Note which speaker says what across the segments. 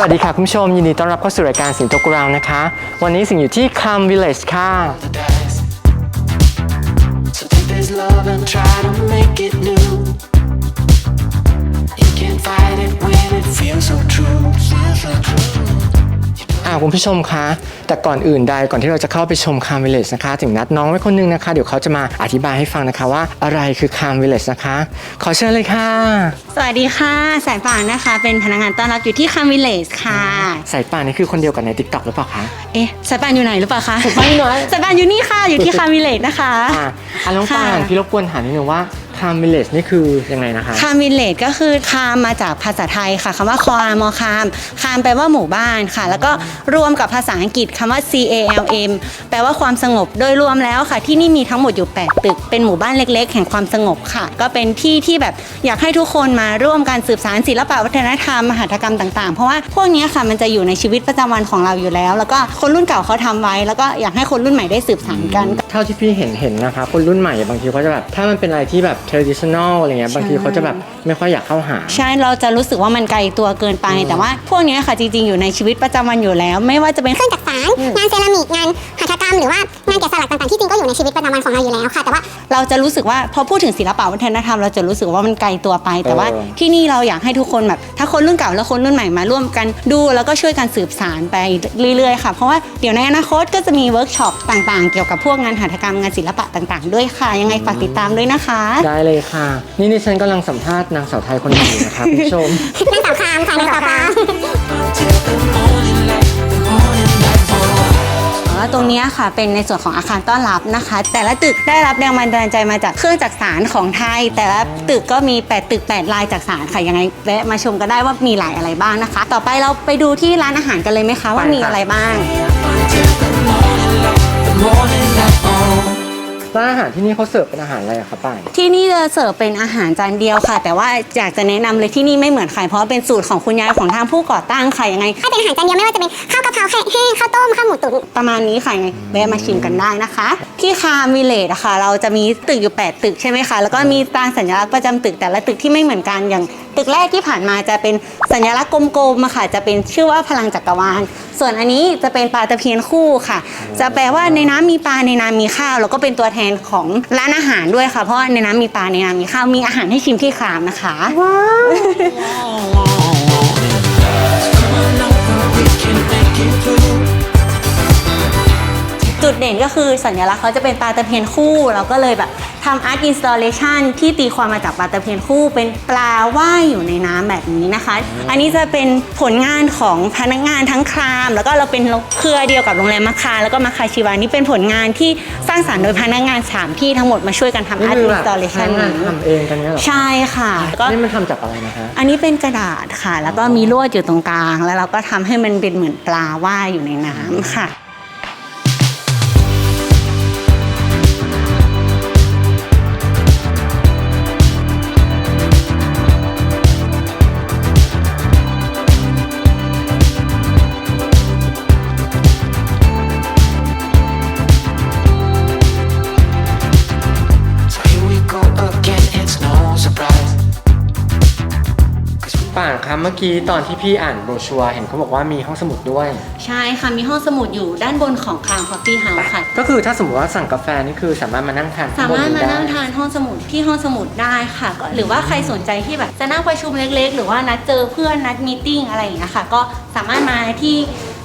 Speaker 1: สวัสดีค่ะคุณผู้ชม ยินดีต้อนรับเข้าสู่รายการสิงโตกราวนะคะ วันนี้สิงอยู่ที่คัมวิลเลจค่ะ
Speaker 2: You truth, the truth.
Speaker 1: อ่าคุณผู้ชมคะ แต่ก่อนอื่นใดก่อนที่เราจะเข้าไปชมคามวิลเลจนะคะ ถึงนัดน้องไว้คนหนึงนะคะ เดี๋ยวเขาจะมาอธิบายให้ฟังนะคะว่าอะไรคือคามวิลเลจนะคะ ขอเชิญเลยค่ะ
Speaker 3: สวัสดีค่ะ สายป่านนะคะ เป็นพนักงานต้อนรับอยู่ที่คามิเลสค่ะ
Speaker 1: สายป่านนี่คือคนเดียวกับในติ๊กต็อกหรือเปล่าคะ
Speaker 3: เอ๊ะสายป่านอยู่ไหนหรือเปล่าคะ
Speaker 1: สายป่านอยู่ไหน
Speaker 3: สายป่านอยู่นี่ค่ะอยู่ที่คามิเลสนะคะ
Speaker 1: อ่าอะน้องป่าน
Speaker 3: ค่ะ
Speaker 1: พี่รบกวนถามนิดนึงว่า คามวิลเลจนี่คือยังไงนะคะ
Speaker 3: คามิเลสก็คือคามมาจากภาษาไทยค่ะคำว่าคอามอคามคามแปลว่าหมู่บ้านค่ะ แล้วก็รวมกับภาษาอังกฤษคำว่า C A L M แปลว่าความสงบโดยรวมแล้วค่ะ ที่นี่มีทั้งหมดอยู่ 8 ตึก เป็นหมู่บ้านเล็ก ๆ แห่งความสงบค่ะ ก็เป็นที่ที่แบบอยากให้ทุกคนมาร่วมกันสืบสานศิลปะวัฒนธรรมมหัตถกรรมต่างๆ เพราะว่าพวกเนี้ยค่ะมันจะอยู่ในชีวิตประจำวันของเราอยู่แล้ว แล้วก็คนรุ่นเก่าเขาทำไว้ แล้วก็อยากให้คนรุ่นใหม่ได้สืบสานกัน
Speaker 1: เท่าที่พี่เห็นเห็นนะคะ คนรุ่นใหม่บางทีเขาจะแบบถ้ามันเป็นอะไรที่แบบ traditional อะไรเงี้ยบางทีเขาจะแบบไม่ค่อยอยากเข้าหา
Speaker 3: ใช่เราจะรู้สึกว่ามันไกลตัวเกินไป แต่ว่าพวกเนี้ยค่ะจริงๆ อยู่ในชีวิตประจำวันอยู่แล้ว ไม่ว่าจะเป็น
Speaker 4: เครื่องจักสานงานเซรามิกงานหัตถกรรมหรือว่างานแกะสลักต่างๆที่จริงก็อยู่ในชีวิตประจำวันของเราอยู่แล้วค่ะแต่ว่า
Speaker 3: เราจะรู้สึกว่าพอพูดถึงศิลปะวัฒนธรรมเราจะรู้สึกว่ามันไกลตัวไป แต่ว่า
Speaker 1: เออ
Speaker 3: ที่นี่เราอยากให้ทุกคนแบบถ้าคนรุ่นเก่าและคนรุ่นใหม่มาร่วมกันดูแล้วก็ช่วยกันสืบสานไปเรื่อยๆค่ะเพราะว่าเดี๋ยวในอนาคตก็จะมีเวิร์กช็อปต่างๆ เกี่ยวกับพวกงานหัตถกรรมงานศิลปะต่าง ๆ ด้วยค่ะ ยังไงฝากติดตามด้วยนะคะ
Speaker 1: ได้เลยค่ะ นี่นี่ฉันกำลังสัมภาษณ์นางสาวไทยคนหนึ่งอยู่นะคะคุณผู้ชม
Speaker 4: นางสาวคามค่ะนางสาวคาม
Speaker 2: Until the morning light, the morning light falls.
Speaker 3: อ๋อตรงเนี้ยค่ะเป็นในส่วนของอาคารต้อนรับนะคะ แต่ละตึกได้รับแรงบันดาลใจมาจากเครื่องจักสานของไทย แต่ละตึกก็มี 8 ตึก 8 ลายจักสานค่ะยังไงแวะมาชมก็ได้ว่ามีหลายอะไรบ้างนะคะ ต่อไปเราไปดูที่ร้านอาหารกันเลยไหมคะว่า
Speaker 1: ไปค่ะ
Speaker 3: มีอะไรบ้าง
Speaker 2: Until the morning light, the morning light falls.
Speaker 1: ร้านอาหารที่นี่เขาเสิร์ฟเป็นอาหารอะไรอะคะป้าย
Speaker 3: ที่นี่จะเสิร์ฟเป็นอาหารจานเดียวค่ะ แต่ว่าอยากจะแนะนำเลยที่นี่ไม่เหมือนใครเพราะว่าเป็นสูตรของคุณยายของทางผู้ก่อตั้งค่ะยังไง
Speaker 4: ถ้าเป็นอาหารจานเดียวไม่ว่าจะเป็นข้าวกะเพราแห้งข้าวต้มข้าวหมูตุ๋น
Speaker 3: ประมาณนี้ค่ะยังไงแวะมาชิมกันได้นะคะ ที่คาร์มิเลตอะค่ะเราจะมีตึกอยู่ 8 ตึกใช่ไหมคะแล้วก็มีตราสัญลักษณ์ประจำตึกแต่ละตึกที่ไม่เหมือนกันอย่าง ตึกแรกที่ผ่านมาจะเป็นสัญลักษณ์กลมๆอะค่ะ จะเป็นชื่อว่าพลังจักรวาล ส่วนอันนี้จะเป็นปลาตะเพียนคู่ค่ะ จะแปลว่าในน้ำมีปลาในน้ำมีข้าว แล้วก็เป็นตัวแทนของร้านอาหารด้วยค่ะ เพราะว่าในน้ำมีปลาในน้ำมีข้าว มีอาหารให้ชิมที่ครามนะคะ
Speaker 2: Come on over, we can make it through.
Speaker 3: จุดเด่นก็คือสัญลักษณ์เขาจะเป็นปลาตะเพียนคู่เราก็เลยแบบ ทำอาร์ตอินสต l เลชันที่ตีความมาจากปลาตะเพียนคู่ เป็นปลาว่ายอยู่ในน้ำแบบนี้นะคะ อันนี้จะเป็นผลงานของพนักงานทั้งคราม แล้วก็เราเป็นเครือเดียวกับโรงแรมมาคา แล้วก็มาคาชิวานี่เป็นผลงานที่สร้างสรรค์โดยพนักงานสามที่ทั้งหมดมาช่วยกันทำอาร์ต
Speaker 1: คื
Speaker 3: อิน
Speaker 1: แบ
Speaker 3: ส
Speaker 1: บ
Speaker 3: ต l เล
Speaker 1: ใช้
Speaker 3: ชัน
Speaker 1: งาน
Speaker 3: นี้
Speaker 1: ทำเองกันเนี้ยเหรอ
Speaker 3: ใช่ค่ะก็
Speaker 1: นี่มันทำจากอะไรนะคะ
Speaker 3: อันนี้เป็นกระดาษค่ะ แล้วก็มีลวดอยู่ตรงกลาง แล้วเราก็ทำให้มันเป็นเหมือนปลาว่ายอยู่ในน้ำค่ะ
Speaker 1: มื่อกี้ตอนที่พี่อ่านโบรชัวร์เห็นเขาบอกว่ามีห้องสมุดด้วย
Speaker 3: ใช่ค่ะ มีห้องสมุดอยู่ด้านบนของคางคอฟฟี่เฮาส์ค่ะ
Speaker 1: ก็คือถ้าสมมติว่าสั่งกาแฟนี่คือสามารถมานั่งทาน
Speaker 3: สามารถมา
Speaker 1: ข้
Speaker 3: นั่ง
Speaker 1: บได้
Speaker 3: ทานห้องสมุดที่ห้องสมุดได้ค่ะก็หรือว่าใครสนใจที่แบบจะนั่งประชุมเล็ก ๆ หรือว่านัดเจอเพื่อนนัดมีตติ้งอะไรอย่างเงี้ยค่ะ ก็สามารถมาที่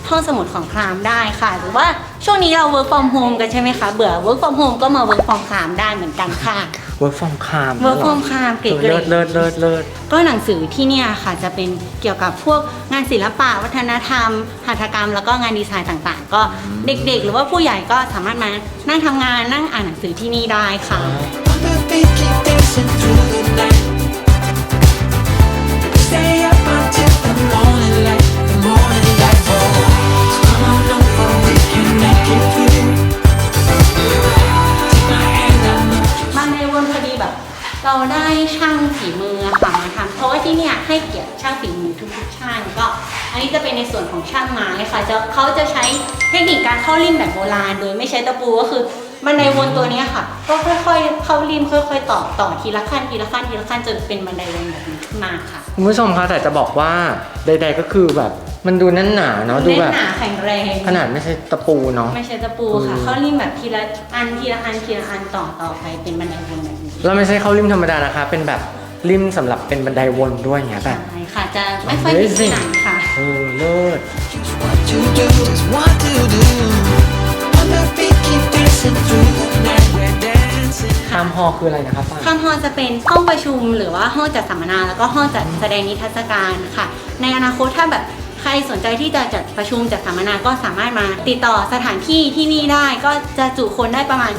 Speaker 3: ห้องสมุดของครามได้ค่ะ หรือว่าช่วงนี้เรา work from home กันใช่ไหมคะ เบื่อ work from home ก็มา work from ครามได้เหมือนกันค่ะ
Speaker 1: work from คาม
Speaker 3: work from ครามเก๋
Speaker 1: เลิศ
Speaker 3: ๆ
Speaker 1: เลิศเลิศเลิศ
Speaker 3: ก็หนังสือที่เนี่ยค่ะจะเป็นเกี่ยวกับพวกงานศิลปะ วัฒนธรรมหัตถกรรม แล้วก็งานดีไซน์ต่างๆ ก็เด็กๆ หรือว่าผู้ใหญ่ก็สามารถมานั่งทำงานนั่งอ่านหนังสือที่นี่ได้ค่ะ
Speaker 2: I'ma be keep dancing through the night. Stay up until the morning light, the morning light
Speaker 3: แบบ เราได้ช่างฝีมือค่ะมาทำเพราะว่าที่เนี่ยให้เกียรติช่างฝีมือทุกๆช่างก็ อันนี้จะเป็นในส่วนของช่างไม้ค่ะจะเขาจะใช้เทคนิคการเข้าริมแบบโบราณ โดยไม่ใช้ตะปูก็คือ บันไดวนตัวเนี้ยค่ะ ก็ค่อยๆ เข้าริมค่อยๆ ต่อต่อทีละขั้นทีละขั้นทีละขั้นจนเป็นบันไดวนแบบนี้ขึ้นมาค่ะ
Speaker 1: คุณผู้ชมคะแต่จะบอกว่าใด ๆก็คือแบบมันดูแน่นหนาเนาะดู
Speaker 3: เน้น
Speaker 1: แบบ
Speaker 3: หนาแข็งแรง
Speaker 1: ขนาดไม่ใช่ตะปูเนาะ
Speaker 3: ไม่ใช่ตะปูค่ะ
Speaker 1: อืม
Speaker 3: เข้าริมแบบทีละอันทีละอันทีละอันต่อต่อไปเป็นบันไดวนแบบนี้
Speaker 1: เราไม่ใช่เข้าริมธรรมดานะคะ เป็นแบบริมสำหรับเป็นบันไดวนด้วยอย่างเงี้ยแบบ
Speaker 3: ใช่ค่ะ จะไม่ค่อยมีที่ไหนค่ะ
Speaker 1: เออเลิศ
Speaker 2: Just what to do, just what to do.
Speaker 1: ฮอคืออะไรนะครับป้า
Speaker 3: ข้างฮอลจะเป็นห้องประชุมหรือว่าห้องจัดสัมมนาแล้วก็ห้องจัดแสดงนิทรรศการค่ะ ในอนาคตถ้าแบบ ใครสนใจที่จะจัดประชุมจัดสัมมนาก็สามารถมาติดต่อสถานที่ที่นี่ได้ก็จะจุคนได้ประมาณ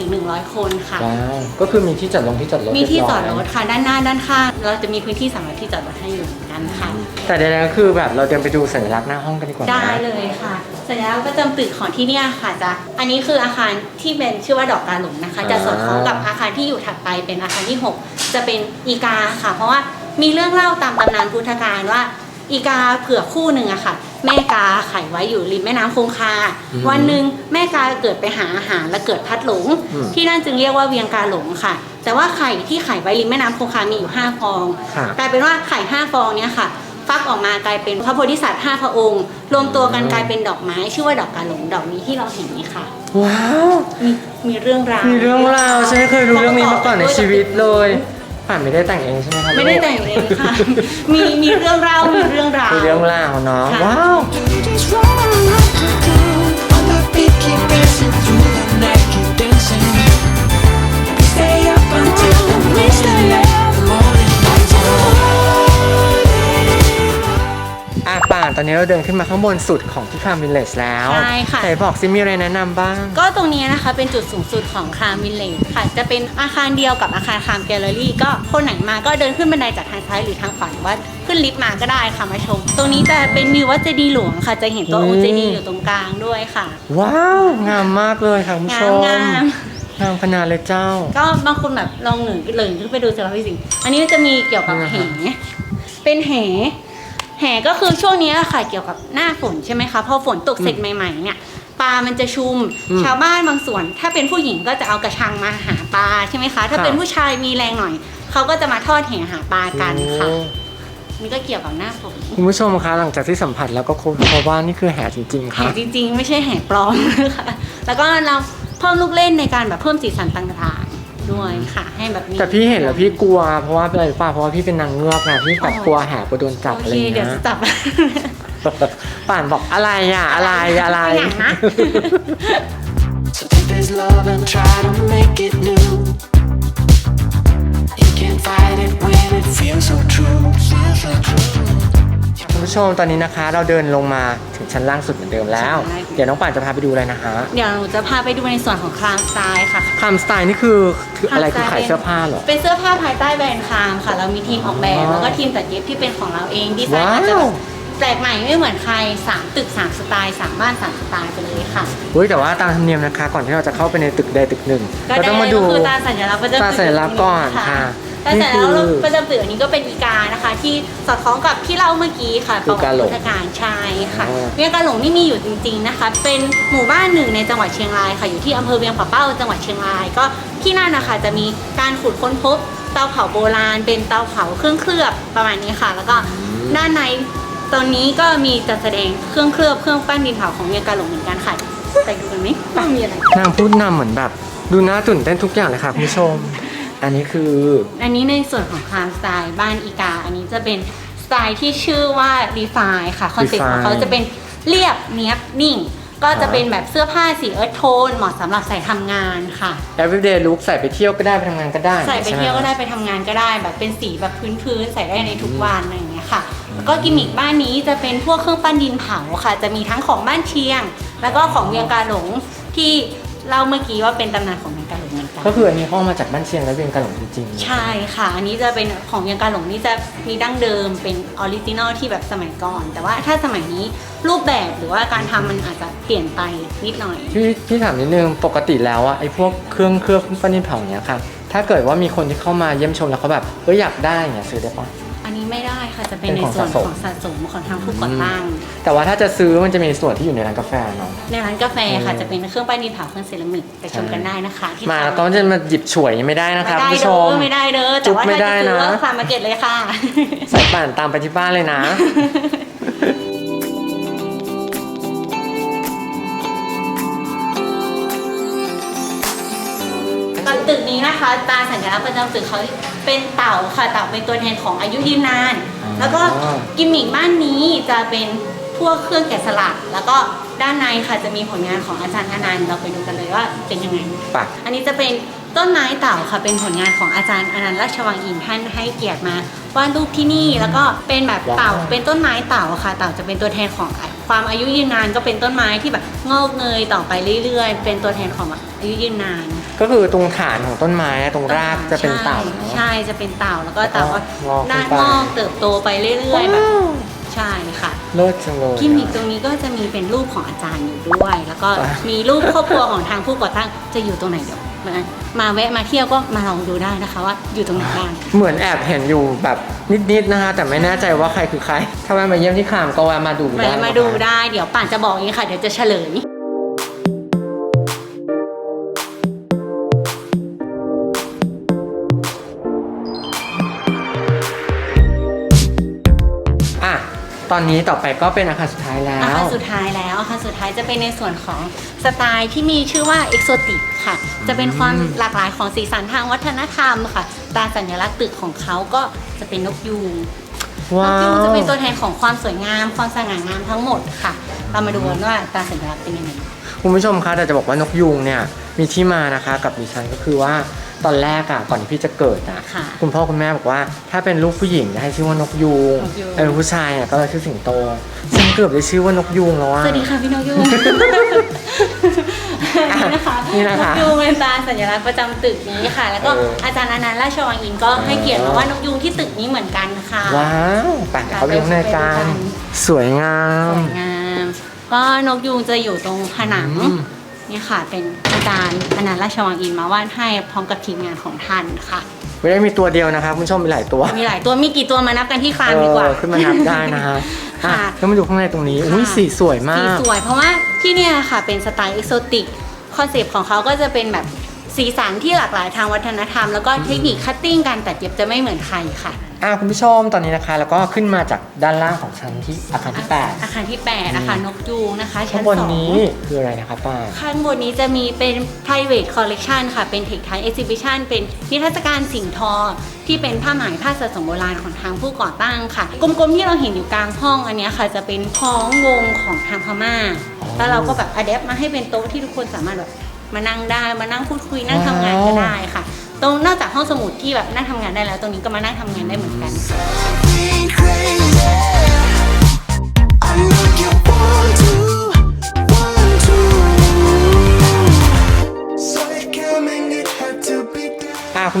Speaker 3: 50-100 คนค่ะ
Speaker 1: ว้าวก็คือมีที่จอดลงที่จอดรถ
Speaker 3: มีที่จอด
Speaker 1: เยบ
Speaker 3: ร
Speaker 1: ร้
Speaker 3: ถค่ะด้านหน้าด้านข้างเราจะมีพื้นที่สำหรับที่จอดรถให้อยู่เหมือนกันค่ะ
Speaker 1: แต่ใดๆก็คือแบบเราเดินไปดูสัญลักษณ์หน้าห้องกันดีกว่านะ
Speaker 3: ได้เลยค่ะสัญลักษณ์ประจำตึกของที่เนี่ยค่ะจะอันนี้คืออาคารที่เป็นชื่อว่าดอกกาหลงนะคะ จะสอดคล้องกับอาคารที่อยู่ถัดไปเป็นอาคารที่ 6 จะเป็นอีกาค่ะ เพราะว่ามีเรื่องเล่าตามตำนานพุทธการว่า อีกาเผือกคู่หนึ่งอะค่ะ แม่กาไข่ไว้อยู่ริมแม่น้ำคงคาวันหนึ่งแม่กาเกิดไปหาอาหารและเกิดพลัดหลงที่นั่นจึงเรียกว่าเวียงกาหลงค่ะ แต่ว่าไข่ที่ไข่ไว้ริมแม่น้ำคงคามีอยู่ห้าฟอง
Speaker 1: ค่ะ
Speaker 3: กลายเป็นว่าไข่ห้าฟองเนี้ยค่ะ ฟักออกมากลายเป็นพระโพธิสัตว์ห้าพระองค์ รวมตัวกันกลายเป็นดอกไม้ ชื่อว่าดอกกาหลงดอกนี้ที่เราเห็นนี้ค่ะ
Speaker 1: ว้าว
Speaker 3: มีมีเรื่องราว
Speaker 1: มีเรื่องราวฉันไม่เคยรู้เรื่องนี้มาก่อนในชีวิตเลย ป่านไม่ได้แต่งเองใช่ไหมครับ
Speaker 3: ไม่ได้แต่งเองค่ะ มีมีเรื่องราวมีเรื่องราว
Speaker 1: มีเรื่องราวเนาะ
Speaker 3: ค่ะ
Speaker 1: ว้าว
Speaker 2: Just what to do.
Speaker 1: อะป่านตอนนี้เราเดินขึ้นมาข้างบนสุดของที่คามวิลเลจแล้ว
Speaker 3: ใช่ค่ะ
Speaker 1: แต่บอกซิมีอะไรแนะนำบ้าง
Speaker 3: ก็ตรงนี้นะคะเป็นจุดสูงสุดของคามวิลเลจค่ะ จะเป็นอาคารเดียวกับอาคารคามแกลเลอรี่ ก็คนไหนมาก็เดินขึ้นบันไดจากทางซ้ายหรือทางขวาหรือว่าขึ้นลิฟต์มาก็ได้ค่ะมาชม ตรงนี้จะเป็นวิววัดเจดีย์หลวงค่ะ จะเห็นตัว
Speaker 1: อืม
Speaker 3: องค์เจดีย์อยู่ตรงกลางด้วยค่ะ
Speaker 1: ว้าว งามมากเลยค่ะคุณผู้ชม
Speaker 3: งามงาม
Speaker 1: งามขนาดเลยเจ้า
Speaker 3: ก็บางคนแบบลองเหนึ่งเหลิงขึ้นไปดูสิคะพี่สิงห์อันนี้จะมีเกี่ยวกับ
Speaker 1: อืม
Speaker 3: แหเป็นแห แหก็คือช่วงนี้ค่ะเกี่ยวกับหน้าฝนใช่ไหมคะพอฝนตกเสร็จใหม่ๆเนี่ยปลา มันจะชุม
Speaker 1: อืม
Speaker 3: ชาวบ้านบางส่วน ถ้าเป็นผู้หญิงก็จะเอากระชังมาหาปลาใช่ไหมคะ ถ้า
Speaker 1: ค่ะ
Speaker 3: เป็นผู้ชายมีแรงหน่อย เขาก็จะมาทอดแหหาปลากันค่ะ
Speaker 1: โอ้
Speaker 3: นี่ก็เกี่ยวกับหน้าฝน
Speaker 1: คุณผู้ชมคะหลังจากที่สัมผัสแล้วก็ค้นพบว่านี่คือแห่จริงๆ
Speaker 3: แห
Speaker 1: ค่ะ
Speaker 3: จริงๆ ไม่ใช่แหปลอมนะคะแล้วก็เราเพิ่มลูกเล่นในการแบบเพิ่มสีสันต่างๆ ด้วยค่ะ ให้แบบมี
Speaker 1: แต่พี่เห็นแล้วพี่กลัวเพราะว่าเป็นอะไรหรือเปล่าเพราะว่าพี่เป็นนางเงือกไงพี่แบบกลัวแห่กลัวโดนจับ
Speaker 3: โอ
Speaker 1: อะไร
Speaker 3: เค
Speaker 1: อย่าง
Speaker 3: เดี๋
Speaker 1: เงี้
Speaker 3: ยวยจะจับ
Speaker 1: ป่านบอกอะไรอะอะไรอะไร
Speaker 3: ตัวอย่างนะ
Speaker 2: So take this love and try to make it new. You can't fight it when it feels so true. Feels so true.
Speaker 1: คุณผู้ชมตอนนี้นะคะ เราเดินลงมาถึงชั้นล่างสุดเหมือนเดิมแล้ว
Speaker 3: ใช่
Speaker 1: เดี๋ยวน้องป่านจะพาไปดูอะไรนะคะ
Speaker 3: เดี๋ยวหนูจะพาไปดูในส่วนของคลามสไตล์ค่ะ
Speaker 1: คามสไตล์นี่คือคืออะไรคือขายเสื้อผ้าเหรอ
Speaker 3: เป็นเสื้อผ้าภายใต้แบรนด์คามค่ะ เรามีทีมออกแบบ
Speaker 1: อ๋อ
Speaker 3: แล้วก็ทีมตัดเย็บที่เป็นของเราเองดีไซน์
Speaker 1: ว้าว
Speaker 3: อาจจะแบบแปลกใหม่ไม่เหมือนใคร3ตึก3สไตล์3บ้าน3สไตล์ไปเลยค่ะ
Speaker 1: เฮ้ยแต่ว่าตามธรรมเนียมนะคะ ก่อนที่เราจะเข้าไปในตึกใดตึกหนึ่ง
Speaker 3: ก็
Speaker 1: เรา
Speaker 3: ได้
Speaker 1: ต้องมาดู
Speaker 3: ก็คือตาสัญลักษณ์ประจำ
Speaker 1: ตาสัญลักษณ์ก่อนค่ะ
Speaker 3: ตาสัญลักษ
Speaker 1: นี่
Speaker 3: ณ์
Speaker 1: คือ
Speaker 3: ประจำตึกอันนี้ก็เป็นอีกานะคะ ที่สอดคล้องกับที่เล่าเมื่อกี้ค่ะ
Speaker 1: คือ
Speaker 3: ประวั
Speaker 1: กา
Speaker 3: ติ
Speaker 1: หลง
Speaker 3: พุทธการใช่ค่ะ
Speaker 1: อ๋อ
Speaker 3: เวียงกาหลงนี่มีอยู่จริง ๆนะคะ เป็นหมู่บ้านหนึ่งในจังหวัดเชียงรายค่ะอยู่ที่อำเภอเวียงป่าเป้าจังหวัดเชียงรายก็ที่นั่นนะคะจะมีการขุดค้นพบเตาเผาโบราณ เป็นเตาเผาเครื่องเคลือบประมาณนี้ค่ะ แล้วก็ด้านในตอนนี้ก็มีจัดแสดงเครื่องเคลือบเครื่องปั้นดินเผาของเวียงกาหลงเหมือนกันค่ะไปดูกันไหมว่ามีอะไร
Speaker 1: นางพูดนำเหมือนแบบ ดูน่าตื่นเต้นทุกอย่างเลยค่ะคุณผู้ชม อันนี้คือ
Speaker 3: อันนี้ในส่วนของคลามสไตล์บ้านอีกา อันนี้จะเป็นสไตล์ที่ชื่อว่ารีไฟค่ะคอนเซ็ปต์ของเขา
Speaker 1: Refine
Speaker 3: จะเป็นเรียบเนียบนิ่ง ก็จะเป็นแบบเสื้อผ้าสีเอิร์ธโทนเหมาะสำหรับใส่ทำงานค่ะ
Speaker 1: everyday look ใส่ไปเที่ยวก็ได้ไปทำงานก็ได้
Speaker 3: ใส่ไป
Speaker 1: ช่หม
Speaker 3: เที่ยวก็ได้ไปทำงานก็ได้แบบเป็นสีแบบพื้นๆใส่ได้ในทุกวันอะไรอย่างเงี้ยค่ะแล้วก็กิมมิกบ้านนี้จะเป็นพวกเครื่องปั้นดินเผาค่ะ จะมีทั้งของบ้านเชียง แล้วก็ของเวียงกาหลงที่เล่าเมื่อกี้ว่าเป็นตำนานของเวียงกาหลงเหมือน กัน
Speaker 1: ก็คืออันนี้ห้องมาจากบ้านเชียงและเวียงกะหลงจริงๆ
Speaker 3: ใช่ค่ะ อันนี้จะเป็นของยังการหลงนี่จะมีดั้งเดิมเป็นออริจินอลที่แบบสมัยก่อน แต่ว่าถ้าสมัยนี้รูปแบบหรือว่าการทำมันอาจจะเปลี่ยนไปนิดหน่อย
Speaker 1: พี่พี่ถามนิดนึงปกติแล้วอะไอ้พวกเครื่องเครื่องปั้นดินเผาเนี้ยค่ะถ้าเกิดว่ามีคนที่เข้ามาเยี่ยมชมแล้วเขาแบบเอออยากได้เงี้ยซื้อได้ปะ
Speaker 3: อันนี้ ไม่ได้ค่ะจะเป็น
Speaker 1: เป็น
Speaker 3: ใน
Speaker 1: ของ
Speaker 3: ส่วน
Speaker 1: สะสม
Speaker 3: ของสะสมของทางผู้ก่อตั้ง
Speaker 1: แต่ว่าถ้าจะซื้อมันจะมีส่วนที่อยู่ในร้านกาแฟเนาะ
Speaker 3: ในร้านกาแฟค่ะ
Speaker 1: อืม
Speaker 3: จะเป็นเครื่องปั้นดินเผาเครื่องเซรามิกไปชมกันได้นะคะที่
Speaker 1: มา
Speaker 3: ร้น
Speaker 1: แล้วก็จะมาหยิบฉวยไม่ได้นะคะ
Speaker 3: ไม่
Speaker 1: คุณ
Speaker 3: ได้
Speaker 1: ผู้ช
Speaker 3: เด้
Speaker 1: ม
Speaker 3: อไม่ได้เด้อ
Speaker 1: จุ๊
Speaker 3: แต่
Speaker 1: บ
Speaker 3: ว่า
Speaker 1: ไม่
Speaker 3: ถ้า
Speaker 1: ได้
Speaker 3: จะซื้อ
Speaker 1: นะ
Speaker 3: ก็ฟาร์มมาร์เก็ตเลยค่ะ
Speaker 1: ใส่ป่านตามไปที่บ้านเลยนะ
Speaker 3: ก่อนตึกนี้นะคะตาสัญลักษณ์ประจำตึกเขา เป็นเต่าค่ะเต่าเป็นตัวแทนของอายุยืนนาน
Speaker 1: อ๋อ
Speaker 3: แล้วก็กิมมิกบ้านนี้จะเป็นพวกเครื่องแกะสลัก แล้วก็ด้านในค่ะจะมีผลงานของอาจารย์อนันต์เราไปดูกันเลยว่าเป็นยังไง
Speaker 1: ปะ
Speaker 3: อันนี้จะเป็นต้นไม้เต่าค่ะเป็นผลงานของอาจารย์อนันต์ราชวังอินทร์ท่านให้เกียรติมาวาดรูปที่นี่แล้วก็เป็นแบบเต่าเป็นต้นไม้เต่าค่ะ เต่าจะเป็นตัวแทนของความอายุยืนนานก็เป็นต้นไม้ที่แบบงอกเงยต่อไปเรื่อยๆ เป็นตัวแทนของอายุยืนนาน
Speaker 1: ก็คือตรงฐานของต้นไม้ตรงรากจะเป็นเต่า
Speaker 3: ใช่
Speaker 1: เนอะ
Speaker 3: ใช่จะเป็นเต่าแล้วก็เต่าก็
Speaker 1: งอกขึ้นไป
Speaker 3: ด้านงอกเติบโตไปเรื่อยๆแบบใช่ค่ะ
Speaker 1: เลิศจังเลย
Speaker 3: กิมมิคตรงนี้ก็จะมีเป็นรูปของอาจารย์อยู่ด้วย แล้วก็
Speaker 1: อะ
Speaker 3: มีรูปครอบครัวของทางผู้ก่อตั้งจะอยู่ตรงไหนเดี๋ยวมามาแวะมาเที่ยวก็มาลองดูได้นะคะว่าอยู่ตรงไหนบ้าง
Speaker 1: เหมือนแอบเห็นอยู่แบบนิดๆนะคะ แต่ไม่แน่ใจว่าใครคือใคร ถ้าแวะมาเยี่ยมที่คามก็แวะมาดูได้
Speaker 3: แวะมาดูได้เดี๋ยวป่านจะบอกอย่างนี้ค่ะ เดี๋ยวจะเฉลย
Speaker 1: ตอนนี้ต่อไปก็เป็นอาคารสุดท้ายแล้
Speaker 3: อาวคารสุดท้ายแล้วอาคารสุดท้ายจะเป็นในส่วนของสไตล์ที่มีชื่อว่าเอกโซติกค่ะ จะเป็นความหลากหลายของสีสันทางวัฒนธรรมค่ะตราสัญลักษณ์ตึกของเขาก็จะเป็นนกยูงน
Speaker 1: ว้าก
Speaker 3: ยูง
Speaker 1: ว
Speaker 3: จะเป็นตัวแทนของความสวยงาม ความสง่างามทั้งหมดค่ะ เรามาดูกันว่าตราสัญลักษณ์เป็นยังไง
Speaker 1: คุณผู้ชมคะแต่จะบอกว่านกยูงเนี่ยมีที่มานะคะกับดิฉันก็คือว่า ตอนแรกอะก่อนที่พี่จะเกิดอะ
Speaker 3: ค่ะ
Speaker 1: คุณพ่อคุณแม่บอกว่าถ้าเป็นลูกผู้หญิงจะให้ชื่อว่านกยูง
Speaker 3: นกยูง
Speaker 1: ถ้าเป็นผู้ชายอะก็เลยชื่อสิงโตซึ่งเกือบได้ชื่อว่านกยูงแล้วอะ
Speaker 3: สวัสดีค่ะพี่นกยูงนี่นะคะ
Speaker 1: นี่นะคะ
Speaker 3: นกยูงเป็นตราสัญลักษณ์ประจำตึกนี้ค่ะ แล้วก็
Speaker 1: เอออ
Speaker 3: อาจารย์อนันต์ราชวังอินทร์ก็ให้เกียรติมาว่านกยูงที่ตึกนี้เหมือนกันค่ะ
Speaker 1: ว้าวไปเดี๋ยวเขาไปดูในการ
Speaker 3: ไปดูกัน
Speaker 1: สวยงา
Speaker 3: ส
Speaker 1: ม
Speaker 3: วยงาม ก็นกยูงจะอยู่ตรงผนัง
Speaker 1: อืม
Speaker 3: นี่ค่ะ เป็นอาจารย์อนันต์ราชวังอินทร์มาวาดให้พร้อมกับทีมงานของท่านค่ะ
Speaker 1: ไม่ได้มีตัวเดียวนะคะคุณผู้ชมมีหลายตัว
Speaker 3: มีหลายตัวมีกี่ตัวมานับกันที่คลานดีกว่า
Speaker 1: เออขึ้นมานับได้นะฮะอะ
Speaker 3: ค่ะ
Speaker 1: แล้วมาดูข้างในตรงนี้อุ้ย
Speaker 3: ค่ะ
Speaker 1: สีสวยมา
Speaker 3: สี
Speaker 1: ก
Speaker 3: สวยเพราะว่าที่เนี่ยค่ะเป็นสไตล์เอกโซติกคอนเซปต์ของเขาก็จะเป็นแบบสีสันที่หลากหลายทางวัฒนธรรม แล้วก็เทคนิคคัตติ้งการตัดเย็บจะไม่เหมือนใครค่ะ
Speaker 1: อะคุณผู้ชมตอนนี้นะคะ แล้วก็ขึ้นมาจากด้านล่างของชั้นที่อาคารที่แปด
Speaker 3: อาคารที่8นะคะนกยูงนะคะ
Speaker 1: ข้า
Speaker 3: ชั้
Speaker 1: ง
Speaker 3: น
Speaker 1: บน
Speaker 3: สอง
Speaker 1: นี้คืออะไรนะคะป้า
Speaker 3: ข้างบนนี้จะมีเป็น private collection ค่ะ เป็น tech Thai exhibition เป็นนิทรรศการสิ่งทอ ที่เป็นผ้าไหมผ้าสะสมโบราณของทางผู้ก่อตั้งค่ะ กลมๆที่เราเห็นอยู่กลางห้องอันเนี้ยค่ะ จะเป็นพ้องวงของทางพม่าแล้วเราก็แบบอัดแอปมาให้เป็นโต๊ะที่ทุกคนสามารถแบบมานั่งได้ มานั่งพูดคุยนั่งทำงานก็ได้ค่ะ ตรงนอกจากห้องสมุดที่แบบนั่งทำงานได้แล้ว ตรงนี้ก็มานั่งทำงานได้เหมือนกัน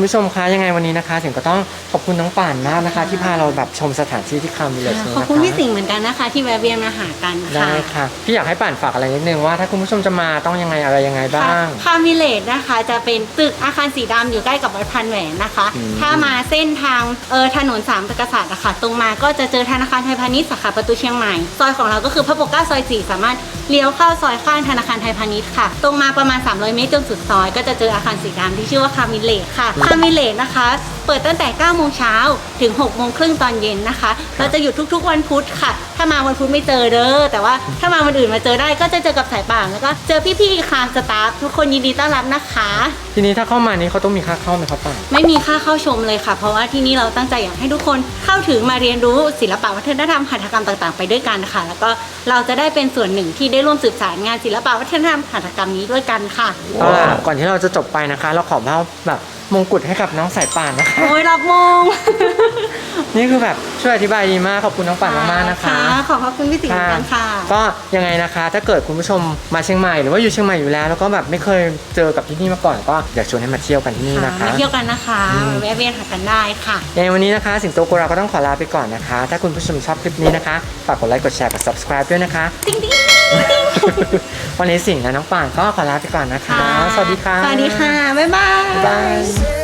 Speaker 1: ผู้ชมคะยังไงวันนี้นะคะถึงก็ต้องขอบคุณน้องป่านมากนะคะ ที่พาเราแบบชมสถานที่ที่คามิเลส
Speaker 3: ขอบคุณพี่สิงห์เหมือนกันนะคะ ที่แวะเวียนมาหากันค่ะ
Speaker 1: ได้ค่ะพี่อยากให้ป่านฝากอะไรนิดนึงว่าถ้าคุณผู้ชมจะมาต้องยังไงอะไรยังไงบ้าง
Speaker 3: คามิเลตนะคะจะเป็นตึกอาคารสีดำอยู่ใกล้กับวัดพันแหวนนะคะ
Speaker 1: อืม
Speaker 3: ถ้ามาเส้นทางเออถนนสามกษัตริย์อะค่ะ ตรงมาก็จะเจอธนาคารไทยพาณิชย์สาขาประตูเชียงใหม่ ซอยของเราก็คือพระปกเกล้าซอยสี่สามารถเลี้ยวเข้าซอยข้างธนาคารไทยพาณิชย์ค่ะ ตรงมาประมาณ 300 เมตรจนสุดซอย ก็จะเจออาคารสีดำที่ชื่อว่าคามิเลตค่ะคามิเลตนะคะ เปิดตั้งแต่ 9 โมงเช้าถึง 6 โมงครึ่งตอนเย็นนะคะ เราจะหยุดทุกๆ วันพุธค่ะ ถ้ามาวันพุธไม่เจอเด้อ แต่ว่าถ้ามาวันอื่นมาเจอได้ก็จะเจอกับสายป่านแล้วก็เจอพี่ๆคามสตาฟทุกคนยินดีต้อนรับนะคะ
Speaker 1: ทีนี้ถ้าเข้ามานี้เขาต้องมีค่าเข้าไหมครับป่าน
Speaker 3: ไม่มีค่าเข้าชมเลยค่ะ เพราะว่าที่นี่เราตั้งใจอยากให้ทุกคนเข้าถึงมาเรียนรู้ศิลปะวัฒนธรรมหัตถกรรมต่าง ๆ ไปด้วยกันค่ะ แล้วก็เราจะได้เป็นส่วนหนึ่งที่ได้ร่วมสืบสารงานศิลปะวัฒนธรรมหัตถกรรมนี้ด้วยกันค่ะ
Speaker 1: เอาล่ะก่อนที่เราจะจบไปนะคะ เราขอมอบแบบ มงกุฎให้กับน้องสายป่านนะคะ
Speaker 3: โอ้ยรับมง
Speaker 1: นี่คือแบบช่วยอธิบายดีมากขอบคุณน้องป่านมากๆนะคะ
Speaker 3: ขอบพระคุณพี่สิงห์เหมือนกันค่ะ
Speaker 1: ก็ยังไงนะคะ ถ้าเกิดคุณผู้ชมมาเชียงใหม่หรือว่าอยู่เชียงใหม่อยู่แล้ว แล้วก็แบบไม่เคยเจอกับที่นี่มาก่อนก็อยากชวนให้มาเที่ยวกันที่นี่นะคะ
Speaker 3: มาเที่ยวกันนะคะมาแวะเวียนหากันได้ค่ะ
Speaker 1: ในวันนี้นะคะ สิงโตโกราก็ต้องขอลาไปก่อนนะคะ ถ้าคุณผู้ชมชอบคลิปนี้นะคะฝากกดไลค์กดแชร์กด subscribe ด้วยนะคะ
Speaker 3: ติ๊งติ๊ง
Speaker 1: วันนี้สิงห์และน้องป่านก็ขอลาไปก่อนนะคะ
Speaker 3: ค่ะ
Speaker 1: สวัสดีค่ะ
Speaker 3: สวัสดีค่ะ บ๊ายบาย
Speaker 1: บ๊ายบาย